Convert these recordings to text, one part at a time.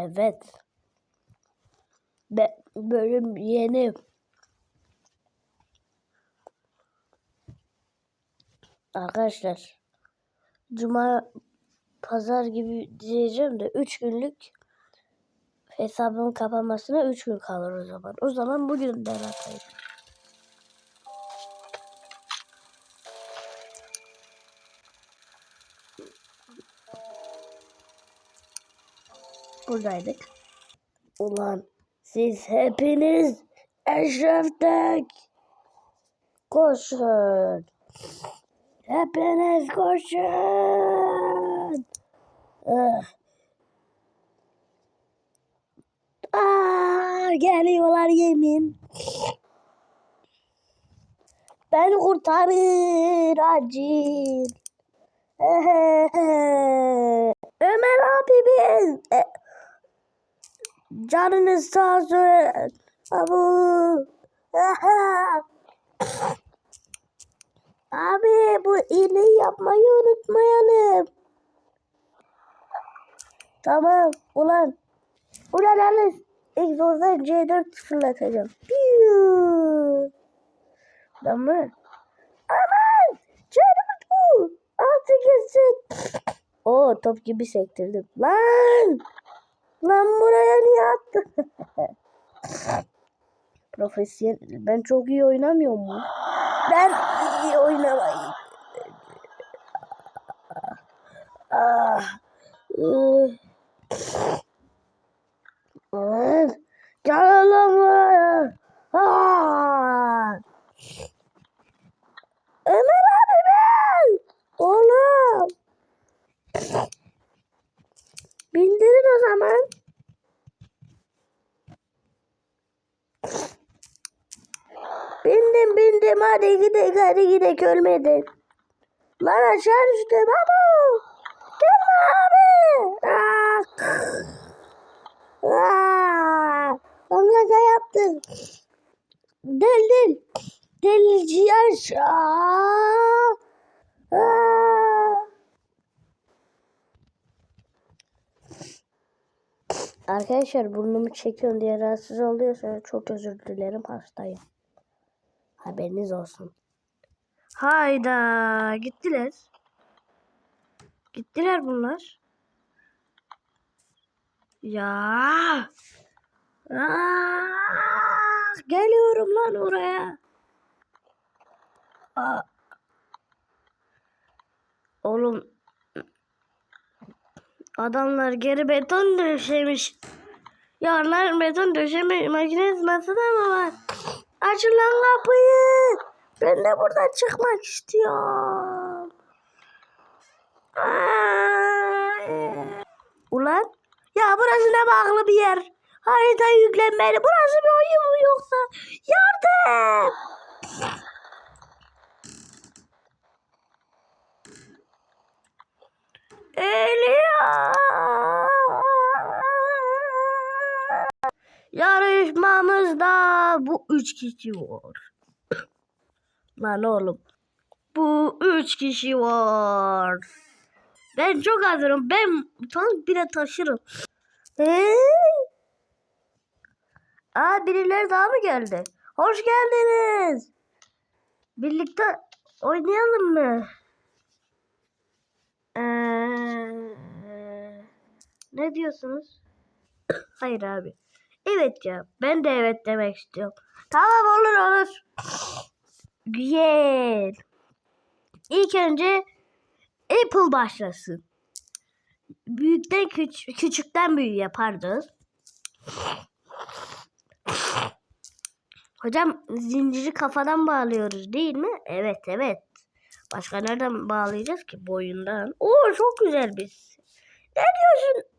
Evet. Be bölüm yeni. Arkadaşlar. Cuma pazar gibi diyeceğim de 3 günlük hesabımın kapanmasına 3 gün kalır o zaman. O zaman bugün ben atayım. Buradaydık. Ulan siz hepiniz eşreftek. Koşun. Hepiniz koşun. Ah. Aa, geliyorlar yemin. Beni kurtarın acil. Ömer abimin e, canınız sağ olsun. Abi bu iğneyi yapmayı unutmayalım. Tamam ulan. Ulan Alice. İlk zordan C4 fırlatacağım. Piu. Tamam. Aman. C4 bu. Altı gitsin. Oo top gibi sektirdim. Lan. Lan buraya niye attın? Profesyonel. Ben çok iyi oynamıyor mu? Ben iyi oynamayı. Ah. ıh. Ah. Gel lan buraya. Ah. Ömer abi ben. Oğlum. Bindirin o zaman. Bindim bindim hadi gidelim hadi gidelim ölmedin. Lan aşağı düştüm baba. Gelme abi. Ah. Ah. Lan sen yaptın. Del del. Delci aşağı. Ah. Arkadaşlar burnumu çekiyorum diye rahatsız oluyorsanız çok özür dilerim hastayım. Haberiniz olsun. Hayda gittiler. Gittiler bunlar. Ya. Aa, geliyorum lan oraya. Aa. Oğlum adamlar geri beton döşemiş. Yarlar beton döşeme makinesi masada mı var? Açın lan kapıyı. Ben de buradan çıkmak istiyorum. Ay. Ulan ya burası ne bağlı bir yer. Harita yüklenmeli. Burası bir oyun mu yoksa? Yardım. Eliyor. Yarışmamızda bu üç kişi var. Lan oğlum. Bu üç kişi var. Ben çok hazırım. Ben tank bile taşırım. Ee? Aa birileri daha mı geldi? Hoş geldiniz. Birlikte oynayalım mı? Ee, ne diyorsunuz? Hayır abi. Evet ya. Ben de evet demek istiyorum. Tamam olur olur. Güzel. İlk önce Apple başlasın. Büyükten küç küçükten büyüğe yapardı. Hocam zinciri kafadan bağlıyoruz değil mi? Evet evet. Başka nereden bağlayacağız ki? Boyundan. Oo çok güzel biz. Ne diyorsun?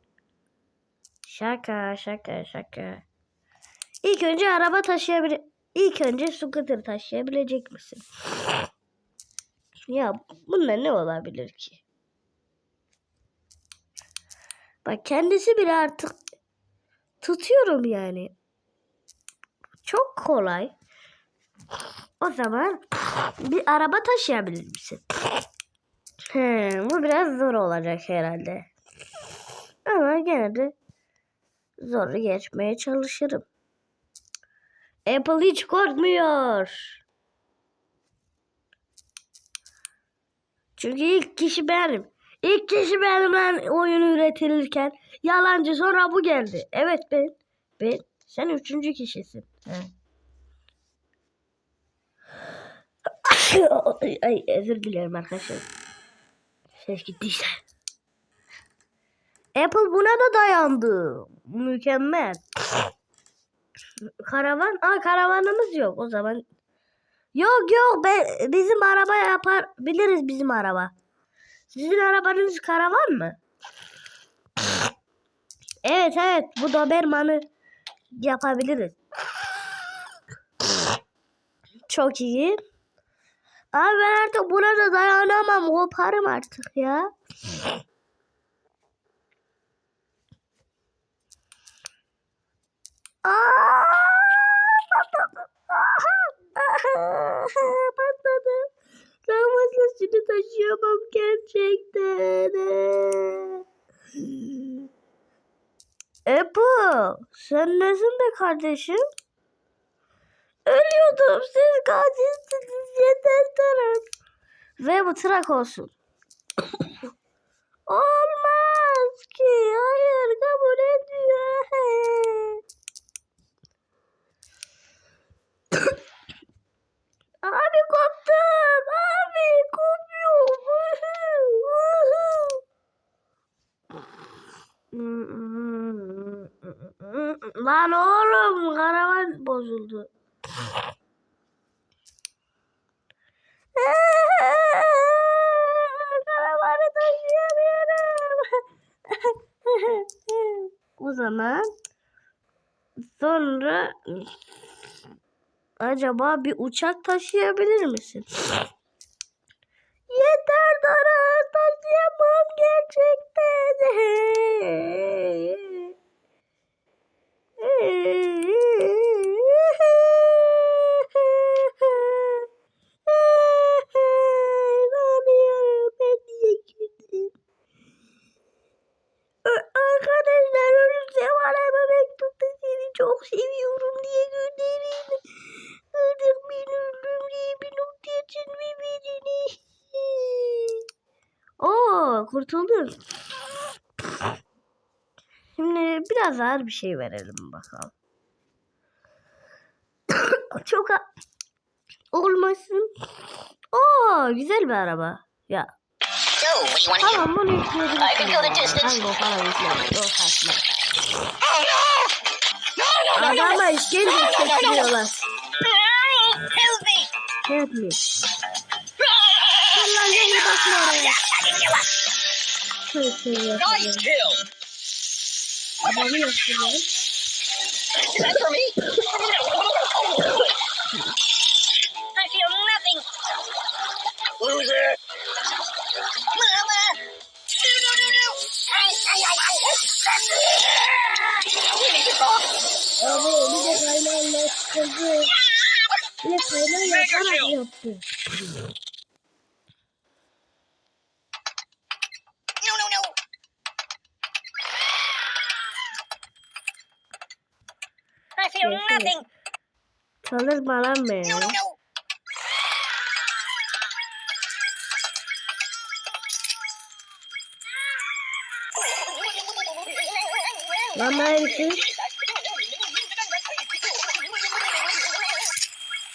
Şaka şaka şaka. İlk önce araba taşıyabilir. İlk önce scooter taşıyabilecek misin? Ya bunda ne olabilir ki? Bak kendisi bile artık tutuyorum yani. Çok kolay. O zaman bir araba taşıyabilir misin? He, bu biraz zor olacak herhalde. Ama gene de Zoru geçmeye çalışırım. Apple hiç korkmuyor. Çünkü ilk kişi benim. İlk kişi benim ben oyun üretilirken. Yalancı sonra bu geldi. Evet ben. Ben. Sen üçüncü kişisin. Ay, özür dilerim arkadaşlar. Ses gittiyse. Apple buna da dayandı. Mükemmel. Karavan? Aa karavanımız yok o zaman. Yok yok be, bizim araba yapar biliriz bizim araba. Sizin arabanız karavan mı? Evet evet bu Doberman'ı yapabiliriz. Çok iyi. Abi ben artık buna da dayanamam. Koparım artık ya. Patladı. Aha, patladı. Daha fazlasını taşıyamam gerçekten. Apple, sen nesin be kardeşim? Ölüyordum. Siz katilsiniz. Yeter taraf. Ve bu trak olsun. Olmaz ki. Hayır kabul etmiyor. Abi koptum. Abi kopuyor. Lan oğlum karavan bozuldu. Karavanı taşıyamıyorum. o zaman sonra acaba bir uçak taşıyabilir misin? Yeter Dara taşıyamam gerçekten. Ağlıyorum ben niye güldüm? Ö- Arkadaşlar ölürse bana bir mektupta seni çok seviyorum diye gönderin. Artık ben öldüm diye bir nokta için birbirini. Oo kurtuldun. Şimdi biraz ağır bir şey verelim bakalım. Çok olmasın. Oo güzel bir araba. Ya tamam bunu yükleyebilirsin. I can feel the distance. Hangi o falan yükleyelim. O saçma. Adama işkence çektiriyorlar. Help me! Help me. Bir bakma oraya. Çok kill. Nice kill. Abanıyorsun lan. Is that for me? I feel nothing. Loser. Mama. No, no, no, no. I, I, I, I. Abi onu Oh kaynağınlaştırdı. Ne kaynağı yaparak yaptı. Çalışma lan be. Lan neredesin?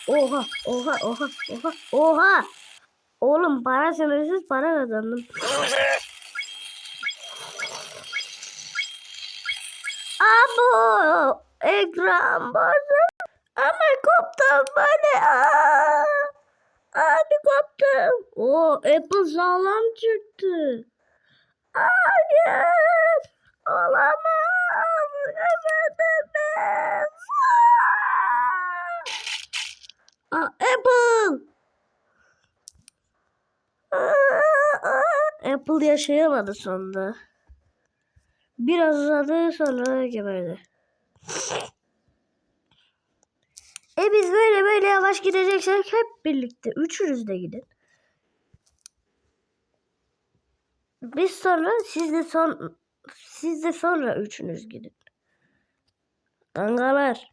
Oha, oha, oha, oha, oha. Oğlum para sınırsız para kazandım. Abo, ekran bozuk. Ama koptum bana. Aa, Abi koptum. O Apple sağlam çıktı. Hayır. Olamaz. Efendim. Aa, Apple. Apple yaşayamadı sonunda. Biraz uzadı sonra geberdi. E biz böyle böyle yavaş gideceksek hep birlikte. Üçünüz de gidin. Biz sonra siz de son siz de sonra üçünüz gidin. Kankalar.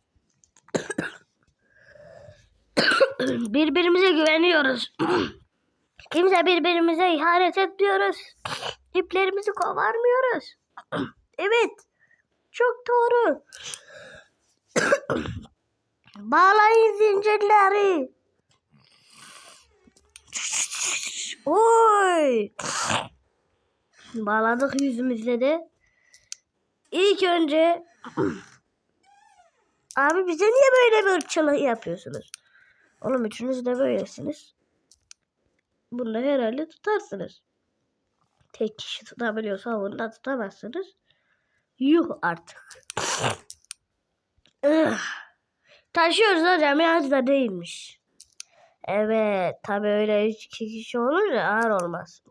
Birbirimize güveniyoruz. Kimse birbirimize ihanet etmiyoruz. İplerimizi kovarmıyoruz. evet. Çok doğru. Bağlayın zincirleri. Oy. Bağladık yüzümüzle de. İlk önce Abi bize niye böyle bir ırkçılık yapıyorsunuz? Oğlum üçünüz de böylesiniz. Bunu herhalde tutarsınız. Tek kişi tutabiliyorsa bunu da tutamazsınız. Yuh artık. Taşıyoruz hocam ya da değilmiş. Evet tabi öyle üç iki kişi olunca ağır olmaz.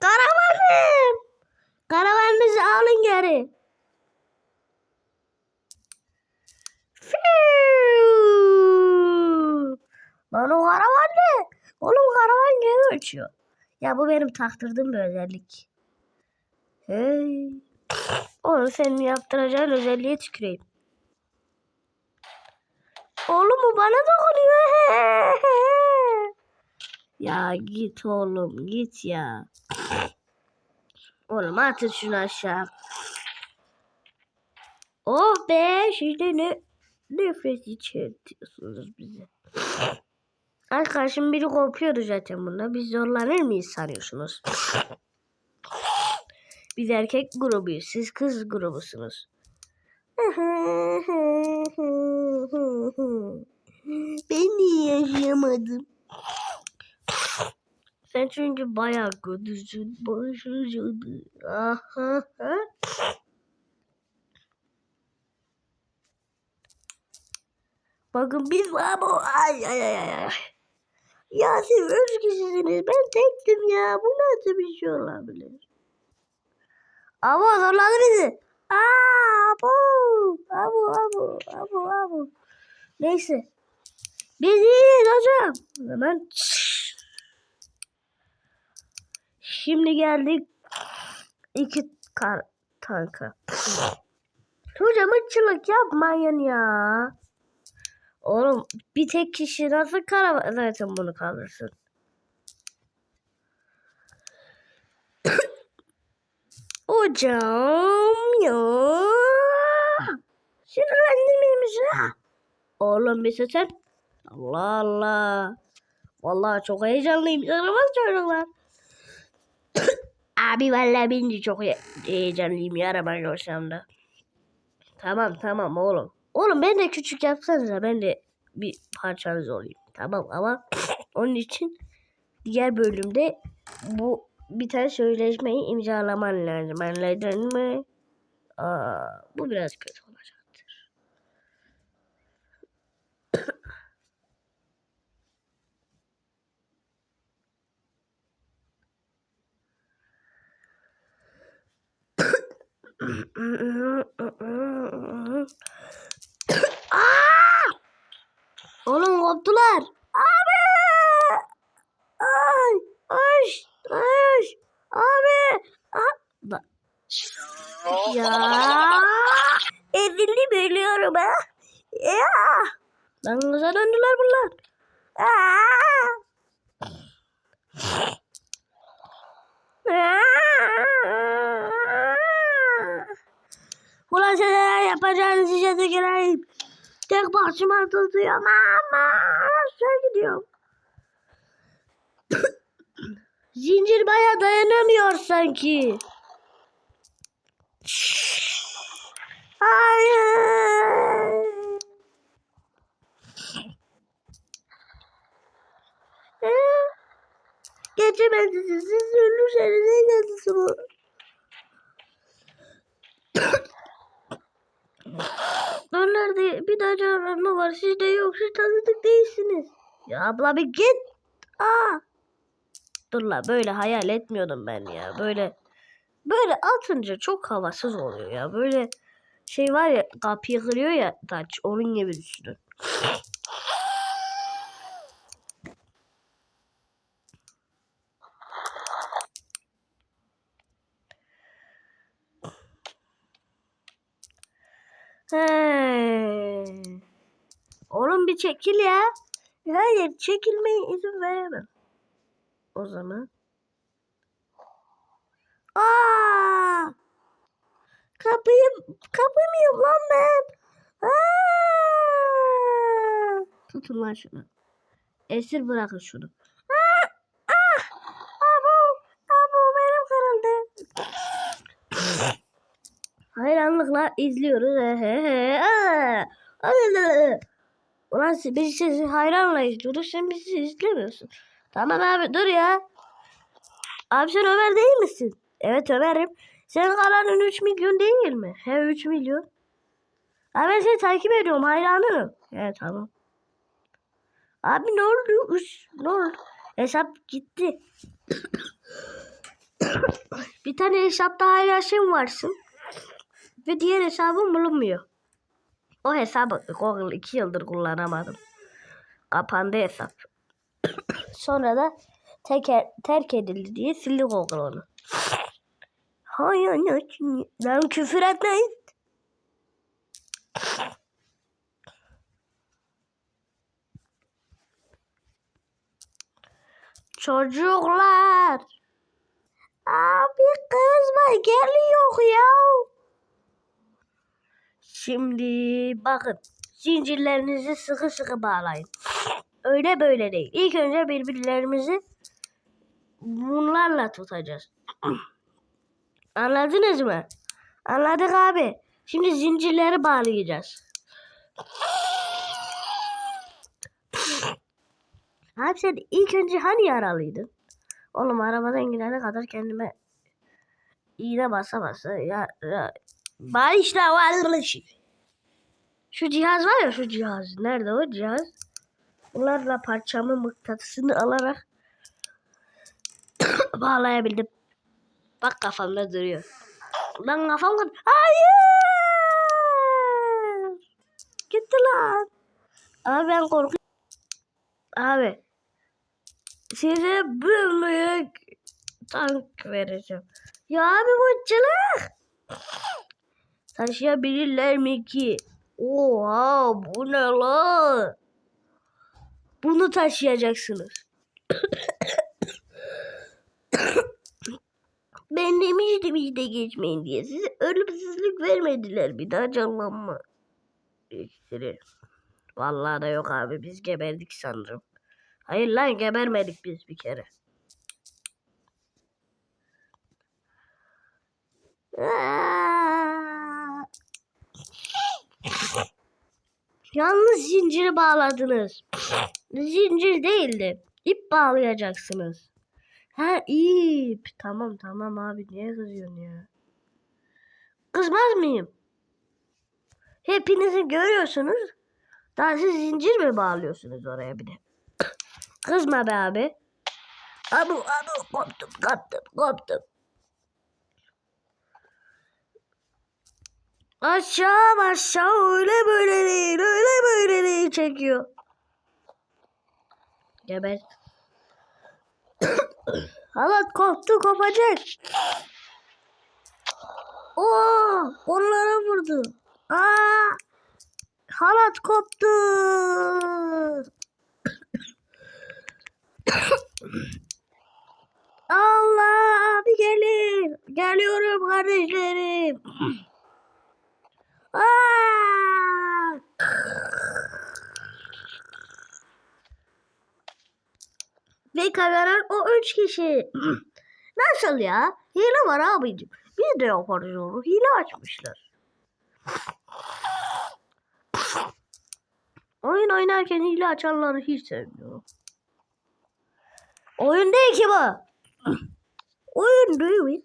Karavanım. Karavanınızı alın geri. Lan o karavan ne? Oğlum karavan geri uçuyor. Ya bu benim taktırdığım bir özellik. Hey. Oğlum senin yaptıracağın özelliğe tüküreyim. Oğlum bu bana dokunuyor. ya git oğlum git ya. Oğlum atın şunu aşağı. Oh be şimdi ne nefret içertiyorsunuz bize. Arkadaşım biri kopuyordu zaten bunda. Biz zorlanır mıyız sanıyorsunuz? Biz erkek grubuyuz. Siz kız grubusunuz. ben niye yaşayamadım? Sen çünkü bayağı kötüsün. Başucudu. Aha. Bakın biz var bu. Ay ay ay ay. Ya siz üç kişisiniz. Ben tektim ya. Bu nasıl bir şey olabilir? Abo zorladı bizi. Aa, abo. Abo abo abo abo. Neyse. Biz iyiyiz hocam. Hemen Şimdi geldik iki kar tanka. Hocam ırkçılık yapmayın ya. Oğlum bir tek kişi nasıl kara zaten bunu kaldırsın. Hocam ya. Sinirlendirmeyin bizi. Oğlum bir sen. Allah Allah. Vallahi çok heyecanlıyım. Yaramaz çocuklar. Abi vallahi ben de çok he- heyecanlıyım yaramaz olsam da. Tamam tamam oğlum. Oğlum ben de küçük yapsanıza ben de bir parçanız olayım. Tamam ama onun için diğer bölümde bu bir tane sözleşmeyi imzalaman lazım. Anladın mı? Aa, bu biraz kötü olacaktır. Aa! Oğlum koptular. Abi! Ay! Ay! Abi! Ah! Ba- Ya! Ezildi biliyorum ha. Ya! Lan kıza döndüler bunlar. Ulan size neler yapacağınızı size tüküreyim. Tek başıma tutuyorum ama aşağı gidiyorum. Zincir baya dayanamıyor sanki. Hayır. Ee, Geçemedi siz. Ölürseniz en yazısı bu. Onlarda bir daha canlanma var. Sizde yok. Siz tanıdık değilsiniz. Ya abla bir git. Aa. Dur la böyle hayal etmiyordum ben ya. Böyle böyle atınca çok havasız oluyor ya. Böyle şey var ya kapıyı kırıyor ya taç onun gibi düşünün. Hey. Oğlum bir çekil ya. Hayır çekilmeye izin veremem. O zaman. Kapıyı kapamıyorum lan ben. Aa! Tutun lan şunu. Esir bırakın şunu. Abu! Abu benim kırıldı. Hayranlıkla izliyoruz. Ulan biz sizi hayranla izliyoruz. Sen bizi izlemiyorsun. Tamam abi dur ya. Abi sen Ömer değil misin? Evet Ömer'im. Senin kanalın 3 milyon değil mi? He 3 milyon. Abi ben seni takip ediyorum hayranım. He tamam. Abi ne oldu? Üç, ne oldu? Hesap gitti. bir tane hesapta hayranım varsın. Ve diğer hesabım bulunmuyor. O hesabı Google 2 yıldır kullanamadım. Kapandı hesap. Sonra da teker, terk edildi diye sildi Google onu. Hayır Lan küfür etmeyin. Çocuklar. Abi kızma geliyor ya. Şimdi bakın zincirlerinizi sıkı sıkı bağlayın. Öyle böyle değil. İlk önce birbirlerimizi bunlarla tutacağız. Anladınız mı? Anladık abi. Şimdi zincirleri bağlayacağız. Abi sen ilk önce hani yaralıydın? Oğlum arabadan gidene kadar kendime iğne basa basa ya, ya Bari işte var şey. Şu cihaz var ya şu cihaz. Nerede o cihaz? Bunlarla parçamı mıknatısını alarak bağlayabildim. Bak kafamda duruyor. Lan kafam kan. Hayır! Gitti lan. Abi ben korkuyorum. Abi. Size büyük tank vereceğim. Ya abi bu çılık. Taşıyabilirler mi ki? Oha bu ne lan? Bunu taşıyacaksınız. Ben demiştim işte geçmeyin diye. Size ölümsüzlük vermediler bir daha canlanma. İşte. Vallahi da yok abi biz geberdik sanırım. Hayır lan gebermedik biz bir kere. Yalnız zinciri bağladınız. Zincir değildi. İp bağlayacaksınız. Ha ip. Tamam tamam abi niye kızıyorsun ya? Kızmaz mıyım? Hepinizi görüyorsunuz. Daha siz zincir mi bağlıyorsunuz oraya bir de? Kızma be abi. Abu abu koptum koptum koptum. Aşağı aşağı öyle böyle değil öyle böyle değil çekiyor. Geber. Halat koptu kopacak. Oo, onlara vurdu. Aa, halat koptu. Allah abi gelin. Geliyorum kardeşlerim. Aa! Ve kazanan o üç kişi. Nasıl ya? Hile var abicim. Biz de yaparız onu. Hile açmışlar. Oyun oynarken hile açanları hiç sevmiyorum. Oyun değil ki bu. Oyun değil.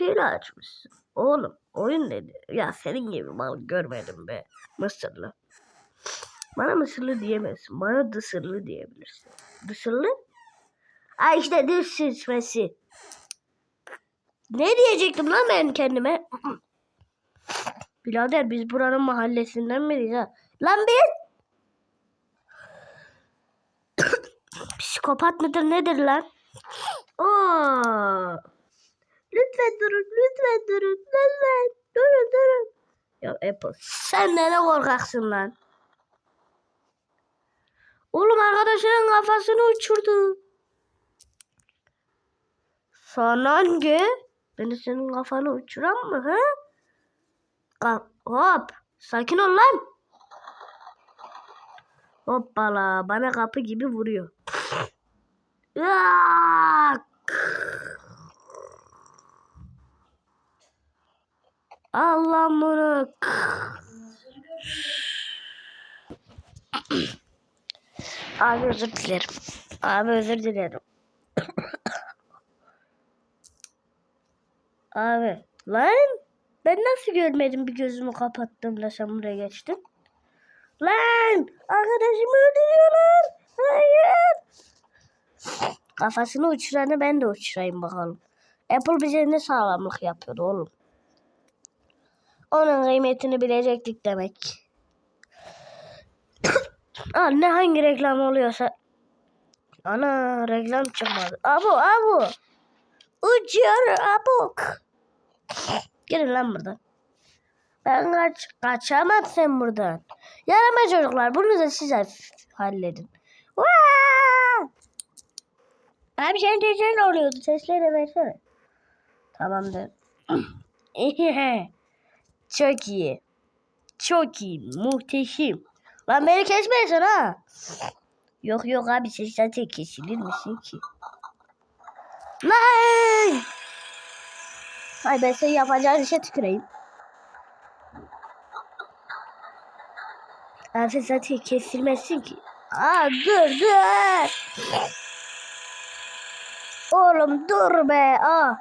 Hile açmışsın. Oğlum oyun dedi. Ya senin gibi mal görmedim be. Mısırlı. Bana Mısırlı diyemezsin. Bana Dısırlı diyebilirsin. Dısırlı? Ay işte dış sıçması. Ne diyecektim lan ben kendime? Birader biz buranın mahallesinden biriyiz ha. Lan biz Psikopat mıdır nedir lan? Aa. Lütfen durun, lütfen durun, lütfen. Durun, durun. Ya Apple sen ne korkaksın lan. Oğlum arkadaşının kafasını uçurdu. Sana hangi? Ben senin kafanı uçuran mı ha? Ka- hop. Sakin ol lan. Hoppala. Bana kapı gibi vuruyor. Iıak! Allah bunu. Abi özür dilerim. Abi özür dilerim. Abi lan ben nasıl görmedim bir gözümü kapattığımda sen buraya geçtin? Lan arkadaşımı öldürüyorlar. Hayır. Kafasını uçuranı ben de uçurayım bakalım. Apple bize ne sağlamlık yapıyordu oğlum. Onun kıymetini bilecektik demek. Anne hangi reklam oluyorsa. Ana reklam çıkmadı. Abu abu. Uçuyor abuk. Gelin lan buradan. Ben kaç kaçamam sen buradan. Yarama çocuklar bunu da siz halledin. Vaa! Abi sen teyzen oluyordu. Sesleri versene. Tamamdır. Çok iyi. Çok iyi. Muhteşem. Lan beni kesmesin ha. Yok yok abi sen zaten kesilir misin ki? Lan! Ay ben senin yapacağın işe tüküreyim. Sen zaten kesilmezsin ki. Aa dur dur. Oğlum dur be. Aa.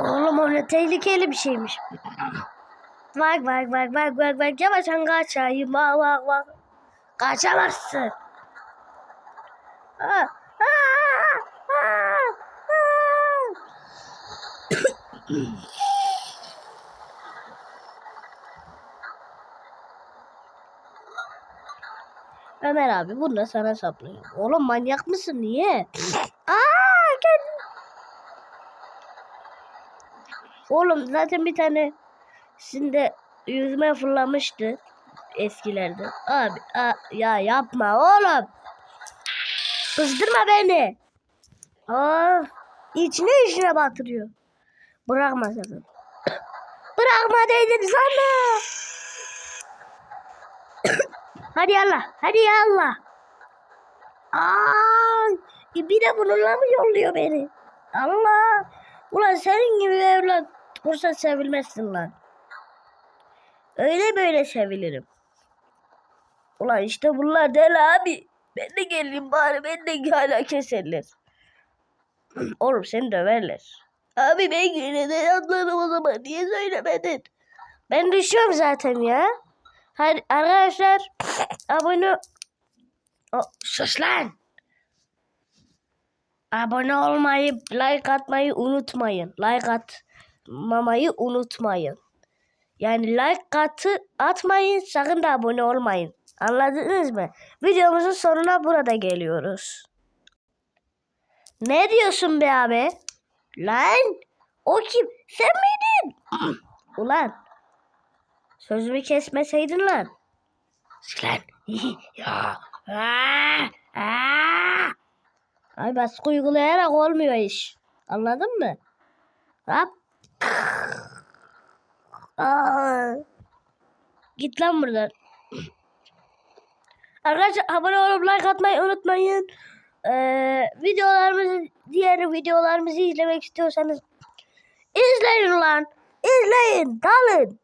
Oğlum o ne tehlikeli bir şeymiş. Bak bak bak bak bak bak yavaştan kaçayım bak bak bak. Kaçamazsın. Aa, aa, aa. Ömer abi bunu da sana saplayayım. Oğlum manyak mısın niye? Aa, gel. Oğlum zaten bir tane şimdi yüzüme fırlamıştı eskilerde. Abi a, ya yapma oğlum. Kızdırma beni. Of. İçine içine batırıyor. Bırakma sakın. Bırakma dedim sana. hadi yallah. Hadi yallah. Aa, bir de bununla mı yolluyor beni? Allah. Ulan senin gibi evlat olsa sevilmezsin lan. Öyle böyle sevilirim. Ulan işte bunlar deli abi. Ben de geleyim bari ben de hala keserler. Oğlum seni döverler. Abi ben yine de anlarım o zaman. Niye söylemedin? Ben düşüyorum zaten ya. Hadi arkadaşlar abone o, sus lan. Abone olmayı, like atmayı unutmayın. Like atmamayı unutmayın. Yani like atı atmayın, sakın da abone olmayın. Anladınız mı? Videomuzun sonuna burada geliyoruz. Ne diyorsun be abi? Lan o kim? Sen miydin? Ulan sözümü kesmeseydin lan. Lan ya. Aa, aa. Ay baskı uygulayarak olmuyor iş. Anladın mı? Hop. Aa. Git lan buradan. Arkadaşlar abone olup like atmayı unutmayın. Ee, videolarımızı, diğer videolarımızı izlemek istiyorsanız izleyin lan. İzleyin, dalın.